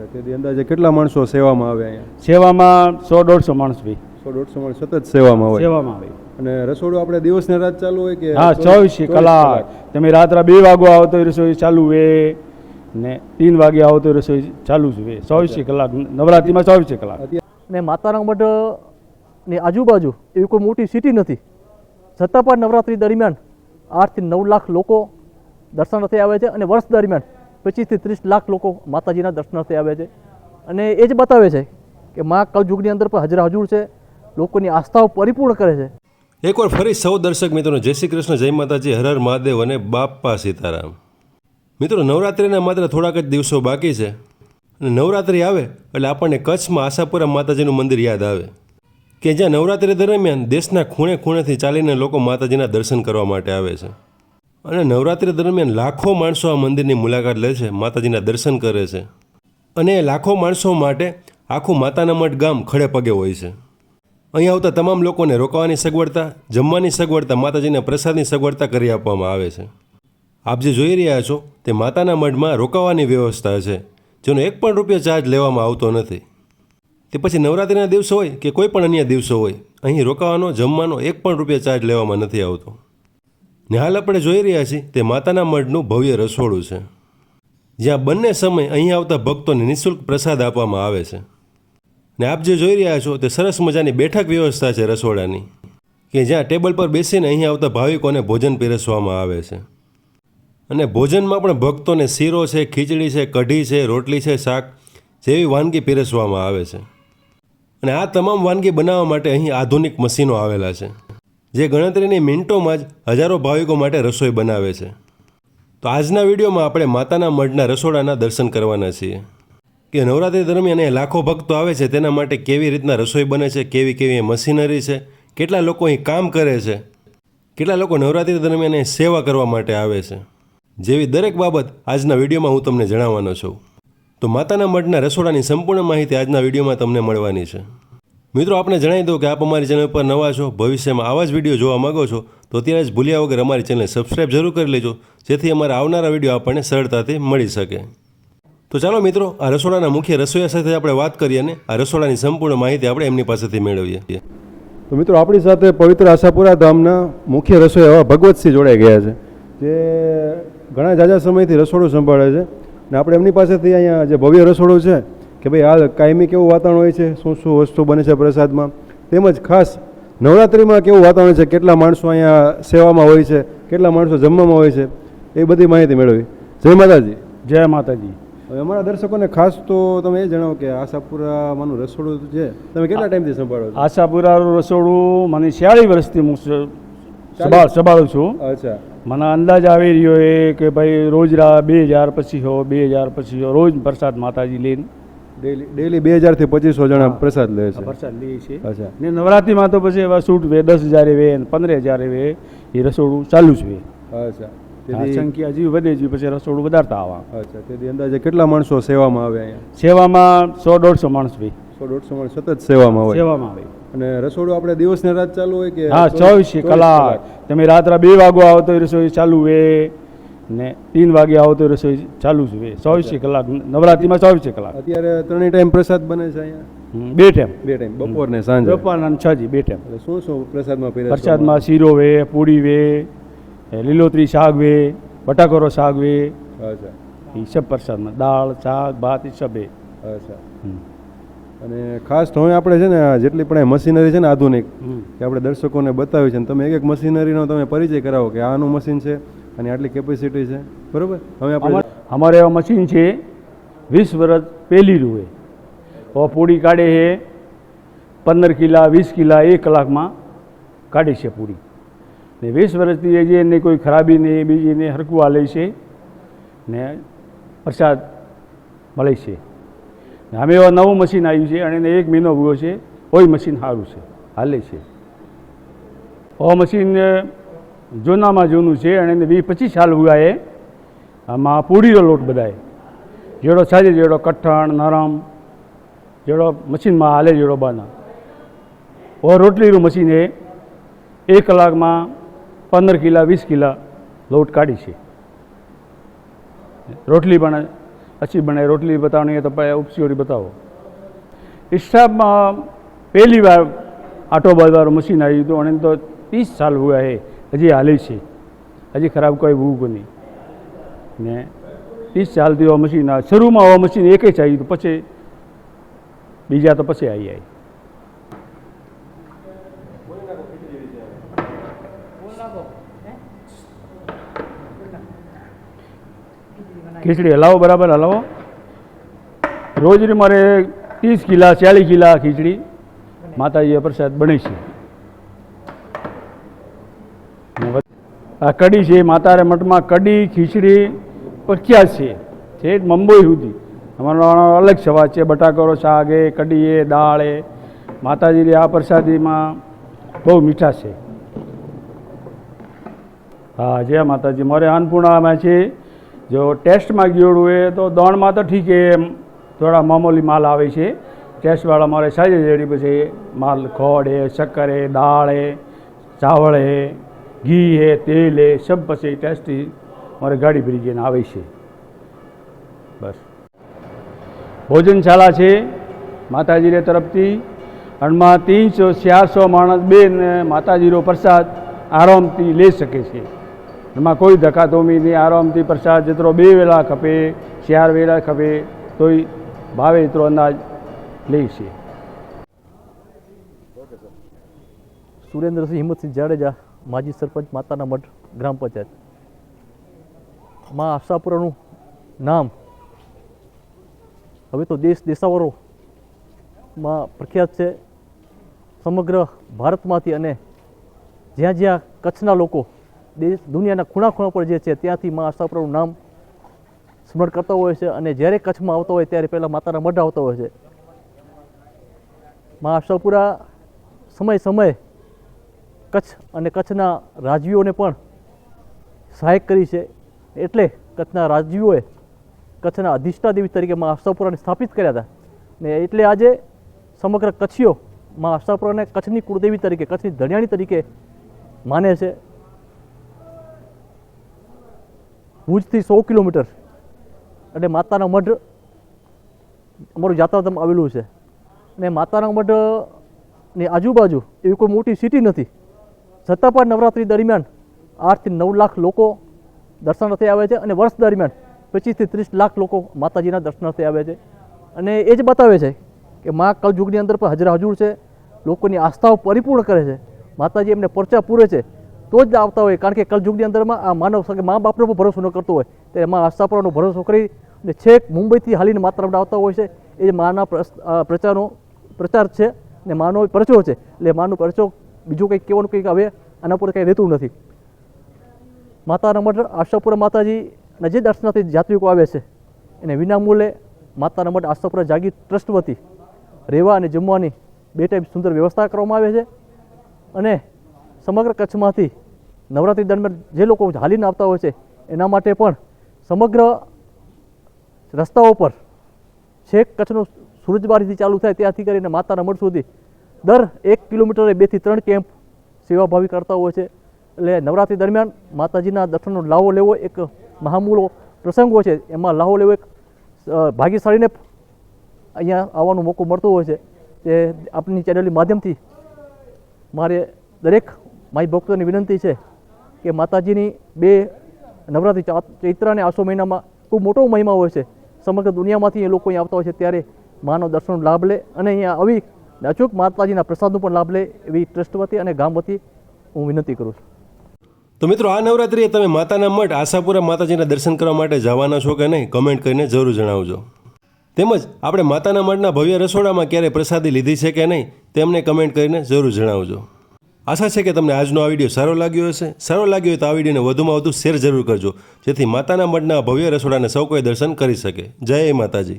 અચ્છા તેથી અંદાજે કેટલા માણસો સેવામાં આવે અહીંયા? સેવામાં સો દોઢસો માણસ ભાઈ સો દોઢસો માણસ સતત સેવામાં હોય. સેવામાં આવે. અને રસોડું આપણે દિવસ ને રાત ચાલુ હોય કે હા ચોવીસ કલાક. તમે રાત્રે બે વાગો આવો તો રસોઈ ચાલુ હોય ને ત્રણ વાગે આવો તો રસોઈ ચાલુ જ હોય ચોવીસ કલાક. નવરાત્રિમાં ચોવીસ કલાક. ને માતારામ માતાના મઢની આજુબાજુ એવી કોઈ મોટી સિટી નથી. છતાં પણ નવરાત્રિ દરમિયાન આઠથી નવ લાખ લોકો દર્શનાર્થે આવે છે અને વર્ષ દરમિયાન પચીસથી ત્રીસ લાખ લોકો માતાજીના દર્શનાર્થે આવે છે. અને એ જ બતાવે છે કે મા કલયુગની અંદર પણ હજરા હજુર છે, લોકોની આસ્થાઓ પરિપૂર્ણ કરે છે. એકવાર ફરી સૌ દર્શક મિત્રોને જય શ્રી કૃષ્ણ, જય માતાજી, હર હર મહાદેવ અને બાપા સીતારામ. મિત્રો, નવરાત્રિના માત્ર થોડાક જ દિવસો બાકી છે. અને નવરાત્રિ આવે એટલે આપણને કચ્છમાં આશાપુરા માતાજીનું મંદિર યાદ આવે. કે જ્યાં નવરાત્રિ દરમિયાન દેશના ખૂણે ખૂણેથી ચાલીને લોકો માતાજીના દર્શન કરવા માટે આવે છે. અને નવરાત્રિ દરમિયાન લાખો માણસો આ મંદિરની મુલાકાત લે છે, માતાજીના દર્શન કરે છે. અને એ લાખો માણસો માટે આખું માતાના મઠ ગામ ખડે પગે હોય છે. અહીં આવતા તમામ લોકોને રોકાવાની સગવડતા, જમવાની સગવડતા, માતાજીના પ્રસાદની સગવડતા કરી આપવામાં આવે છે. આપ જે જોઈ રહ્યા છો તે માતાના મઢમાં રોકાવાની વ્યવસ્થા છે, જેનો એક પણ રૂપિયા ચાર્જ લેવામાં આવતો નથી. તે પછી નવરાત્રિના દિવસો હોય કે કોઈ પણ અન્ય દિવસો હોય, અહીં રોકાવાનો, જમવાનો એક પણ રૂપિયા ચાર્જ લેવામાં નથી આવતો. હાલ આપણે જોઈ રહ્યા છીએ તે માતાના મઢનું ભવ્ય રસોડું છે. જ્યાં બંને સમય અહીં આવતા ભક્તોને નિઃશુલ્ક પ્રસાદ આપવામાં આવે છે. ને આપ જે જોઈ રહ્યા છો તે સરસ મજાની બેઠક વ્યવસ્થા છે રસોડાની, કે જ્યાં ટેબલ પર બેસીને અહીં આવતા ભાવિકોને ભોજન પીરસવામાં આવે છે. અને ભોજનમાં પણ ભક્તોને શીરો છે, ખીચડી છે, કઢી છે, રોટલી છે, શાક જેવી વાનગી પીરસવામાં આવે છે. અને આ તમામ વાનગી બનાવવા માટે અહીં આધુનિક મશીનો આવેલા છે. જે ગણતરીની મિનિટોમાં જ હજારો ભાવિકો માટે રસોઈ બનાવે છે. તો આજના વિડીયોમાં આપણે માતાના મઢના રસોડાના દર્શન કરવાના છીએ. કે નવરાત્રિ દરમિયાન એ લાખો ભક્તો આવે છે, તેના માટે કેવી રીતના રસોઈ બને છે, કેવી કેવી મશીનરી છે, કેટલા લોકો અહીં કામ કરે છે, કેટલા લોકો નવરાત્રિ દરમિયાન એ સેવા કરવા માટે આવે છે, જેવી દરેક બાબત આજના વિડીયોમાં હું તમને જણાવવાનો છું. તો માતાના મઢના રસોડાની સંપૂર્ણ માહિતી આજના વિડીયોમાં તમને મળવાની છે. મિત્રો આપણે જણાવી દઉં કે આપ અમારી ચેનલ પર નવા છો, ભવિષ્યમાં આવા જ વીડિયો જોવા માંગો છો, તો અત્યારે જ ભૂલ્યા વગર અમારી ચેનલ સબસ્ક્રાઈબ જરૂર કરી લેજો, જેથી અમારા આવનારા વીડિયો આપણને સરળતાથી મળી શકે. તો ચાલો મિત્રો, આ રસોડાના મુખ્ય રસોઈયા સાથે આપણે વાત કરીએ અને આ રસોડાની સંપૂર્ણ માહિતી આપણે એમની પાસેથી મેળવીએ. તો મિત્રો, આપણી સાથે પવિત્ર આશાપુરા ધામના મુખ્ય રસોઈ એવા ભગવતસિંહ જોડાઈ ગયા છે, જે ઘણા જાજા સમયથી રસોડું સંભાળે છે અને આપણે એમની પાસેથી અહીંયા જે ભવ્ય રસોડું છે કે ભાઈ હાલ કાયમી કેવું વાતાવરણ હોય છે? શું શું વસ્તુ બને છે પ્રસાદમાં? તેમજ ખાસ નવરાત્રિમાં કેવું વાતાવરણ છે? કેટલા માણસો અહીંયા સેવામાં હોય છે? કેટલા માણસો જમવામાં હોય છે? એ બધી માહિતી મેળવી. જય માતાજી. જય માતાજી. હવે અમારા દર્શકોને ખાસ તો તમે એ જણાવો કે આશાપુરામાંનું રસોડું છે. તમે કેટલા ટાઈમથી સંભાળો છો? આશાપુરાનું રસોડું મને છ્યાળી વર્ષથી હું સંભાળ સંભાળું છું. અચ્છા. મને અંદાજ આવી રહ્યો એ કે ભાઈ રોજ રા બે હજાર પછી હો બે હજાર પછી હો રોજ પ્રસાદ માતાજી લઈને ડેલી ડેલી બે હજારથી પચીસો જણા પ્રસાદ લે છે. પ્રસાદ લે છે. અચ્છા. ને નવરાત્રિમાં તો પછી એવા સૂટ વે દસ હજાર વે ને પંદર હજાર વે એ રસોડું ચાલુ જ વે. અચ્છા. સંખ્યા જીવ વધે જીવ પછી રસોડું વધારતા આવા. અચ્છા. તેથી અંદાજે કેટલા માણસો સેવામાં આવે અહીંયા? સેવામાં સો દોઢસો માણસ ભાઈ સો દોઢસો માણસ સતત સેવામાં હોય. સેવામાં આવે. અને રસોડું આપણે દિવસ ને રાત ચાલુ હોય કે હા ચોવીસ કલાક. તમે રાત્રે બે વાગો આવો તો રસોઈ ચાલુ વે. ને તીન વાગે આવો તો રસોઈ ચાલુ છે ચોવીસે કલાક. નવરાત્રિમાં ચોવીસે કલાક. અત્યારે ત્રણેય ટાઈમ પ્રસાદ બને છે અહીંયા? બે ટાઈમ. બે ટાઈમ. બપોર ને સાંજે? બપોરના અને છ જી બે ટાઈમ. શું શું પ્રસાદમાં પ્રસાદમાં શીરો વે પૂડી વે લીલોતરી શાક વે બટાકોરો શાક વે. અચ્છા. એ સબ પ્રસાદમાં. દાળ શાક ભાત એ સબે. અચ્છા. અને ખાસ તો હવે આપણે છે ને જેટલી પણ મશીનરી છે ને આધુનિક કે આપણે દર્શકોને બતાવી છે ને તમે એક એક મશીનરીનો તમે પરિચય કરાવો કે આનું મશીન છે અને આટલી કેપેસિટી છે. બરાબર? હવે આપણે અમારે એવા મશીન છે, વીસ વર્ષ પહેલી રૂએ ઓ પૂડી કાઢે છે, પંદર કિલા, વીસ કિલા, એક કલાકમાં કાઢે છે પૂડી ને વીસ વર્ષથી જે એને કોઈ ખરાબી નહીં બીજી એને હરકું હાલે છે ને પ્રસાદ મળે છે. ને અમે એવા નવું મશીન આવ્યું છે અને એને એક મહિનો ગયો છે, ઓય મશીન સારું છે, હાલે છે. ઓ મશીન જૂનામાં જૂનું છે અને એને વીસ પચીસ સાલ ઉગાએ આમાં પૂરીનો લોટ બધાય. જેડો સાજે જેડો કઠણ, નરમ, જેડો મશીનમાં હાલે જેડો બના. ઓર રોટલીનું મશીન એ એક કલાકમાં પંદર કિલા, વીસ કિલા લોટ કાઢી છે. રોટલી પણ અચ્છી બને રોટલી બતાવણી હોય તો ઉપસીઓરી બતાવો. સ્ટાફમાં પહેલી વાર આટો બાદવાળું મશીન આવ્યું હતું અને તો ત્રીસ સાલ હુઆ હે હજી હાલે છે. હજી ખરાબ કોઈ હુવું નહીં. ને ત્રીસ ચાલતી હોવા મશીન. શરૂમાં હોવા મશીન એક જ આવી તો પછી બીજા તો પછી આવી આવી ખીચડી હલાવો, બરાબર હલાવો. રોજની મારે ત્રીસ કિલા, ચાલીસ કિલા ખીચડી માતાજીએ પ્રસાદ બને છે. કઢી છે માતારે મઠમાં કઢી ખીચડી પ્રખ્યાત છે. જે મુંબઈ સુધી. અમારો અલગ સ્વાદ છે, બટાકાનો શાક એ કઢી એ, દાળ એ. માતાજીની આ પ્રસાદીમાં બહુ મીઠા છે. હા જય માતાજી, મારે અન્નપૂર્ણામાં છે. જો ટેસ્ટમાં ગયોડું હોય તો દોણમાં તો ઠીક એમ થોડા મામૂલી માલ આવે છે. ટેસ્ટવાળા મારે સારી રેડી પછી માલ ખોડ એ, શક્કર એ, દાળ હે ચાવળ હે ઘી હે, તેલ હે, સબ પછી ટેસ્ટી મારે ગાડી ભરી જઈને આવે છે. બસ. ભોજનશાળા છે માતાજીને તરફથી. અણમાં ત્રણસો ચારસો માણસ બેન માતાજીનો પ્રસાદ આરામથી લઈ શકે છે. એમાં કોઈ ધકાધોમી નહીં, આરામથી પ્રસાદ જેટલો બે વેળા ખપે, ચાર વેળા ખપે, તોય ભાવે એટલો અંદાજ લે છે. સુરેન્દ્રસિંહ હિંમતસિંહ જાડેજા. માજી સરપંચ માતાના મઠ ગ્રામ પંચાયત. માં આશાપુરાનું નામ. હવે તો દેશ દેશાવરોમાં પ્રખ્યાત છે. સમગ્ર ભારતમાંથી અને જ્યાં જ્યાં કચ્છના લોકો દેશ દુનિયાના ખૂણા ખૂણા પર જે છે ત્યાંથી માં આશાપુરાનું નામ સ્મરણ કરતા હોય છે અને જ્યારે કચ્છમાં આવતા હોય ત્યારે પહેલાં માતાના મઢ આવતા હોય છે. માં આશાપુરા સમય સમયે કચ્છ અને કચ્છના રાજવીઓને પણ સહાયક કરી છે. એટલે કચ્છના રાજવીઓએ કચ્છના અધિષ્ઠા દેવી તરીકે મા આશાપુરાને સ્થાપિત કર્યા હતા. ને એટલે આજે સમગ્ર કચ્છીઓ મા આશાપુરાને કચ્છની કુળદેવી તરીકે, કચ્છની ધણિયાણી તરીકે માને છે. ભુજથી સો કિલોમીટર એટલે માતાના મઢ અમારું યાત્રાધામ આવેલું છે. ને માતાના મઢની આજુબાજુ એવી કોઈ મોટી સિટી નથી. છતાં પણ નવરાત્રિ દરમિયાન આઠથી નવ લાખ લોકો દર્શનાર્થે આવે છે અને વર્ષ દરમિયાન પચીસથી ત્રીસ લાખ લોકો માતાજીના દર્શનાર્થે આવે છે. અને એ જ બતાવે છે કે મા કલયુગની અંદર પણ હજરા હજુર છે, લોકોની આસ્થાઓ પરિપૂર્ણ કરે છે. માતાજી એમને પરચા પૂરે છે, તો જ આવતા હોય. કારણ કે કલયુગની અંદરમાં આ માનવ કે મા બાપનો પણ ભરોસો ન કરતો હોય. તો એમાં આસ્થા પરનો ભરોસો કરી અને છેક મુંબઈથી હાલીને માત્ર આવતા હોય છે. એ માના પ્રચારનો પ્રચાર છે ને માનો પરચો છે. એટલે માનો પરચો બીજું કંઈક કહેવાનું કંઈક હવે આના પર કંઈ રહેતું નથી. માતા મઠ આશાપુરા માતાજી જે દર્શનાર્થી યાત્રિકો આવે છે. એને વિનામૂલ્યે માતા મઠ આશાપુરા જાગીર ટ્રસ્ટ વતી રહેવા અને જમવાની બે ટાઈમ સુંદર વ્યવસ્થા કરવામાં આવે છે. અને સમગ્ર કચ્છમાંથી નવરાત્રિ દરમિયાન જે લોકો હાલીને આવતા હોય છે, એના માટે પણ સમગ્ર રસ્તાઓ પર છેક કચ્છનું સૂરજબારીથી ચાલુ થાય ત્યાંથી કરીને માતાના મઠ સુધી દર એક કિલોમીટરે બેથી ત્રણ કેમ્પ સેવાભાવી કરતા હોય છે. એટલે નવરાત્રિ દરમિયાન માતાજીના દર્શનનો લાવો લેવો એક મહામૂલો પ્રસંગ હોય છે. એમાં લાવો લેવો એક ભાગ્યશાળીને અહીંયા આવવાનો મોકો મળતો હોય છે. તે આપની ચેનલની માધ્યમથી મારે દરેક માય ભક્તોની વિનંતી છે કે માતાજીની બે નવરાત્રિ ચૈત્ર અને આસો મહિનામાં ખૂબ મોટો મહિમા હોય છે. સમગ્ર દુનિયામાંથી એ લોકો અહીંયા આવતા હોય છે. ત્યારે માનો દર્શનનો લાભ લે અને અહીંયા આવી ને અચૂક માતાજીના પ્રસાદનો પણ લાભ લે એવી ટ્રસ્ટ વતી અને ગામ વતી હું વિનંતી કરું છું. તો મિત્રો આ નવરાત્રિએ તમે માતાના મઠ આશાપુરા માતાજીના દર્શન કરવા માટે જવાના છો કે નહીં? કમેન્ટ કરીને જરૂર જણાવજો. તેમજ આપણે માતાના મઠના ભવ્ય રસોડામાં ક્યારે પ્રસાદી લીધી છે કે નહીં, તેમને કમેન્ટ કરીને જરૂર જણાવજો. આશા છે કે તમને આજનો આ વીડિયો સારો લાગ્યો હશે. સારો લાગ્યો હોય તો આ વિડીયોને વધુમાં વધુ શેર જરૂર કરજો, જેથી માતાના મઠના ભવ્ય રસોડાને સૌ કોઈ દર્શન કરી શકે. જય માતાજી.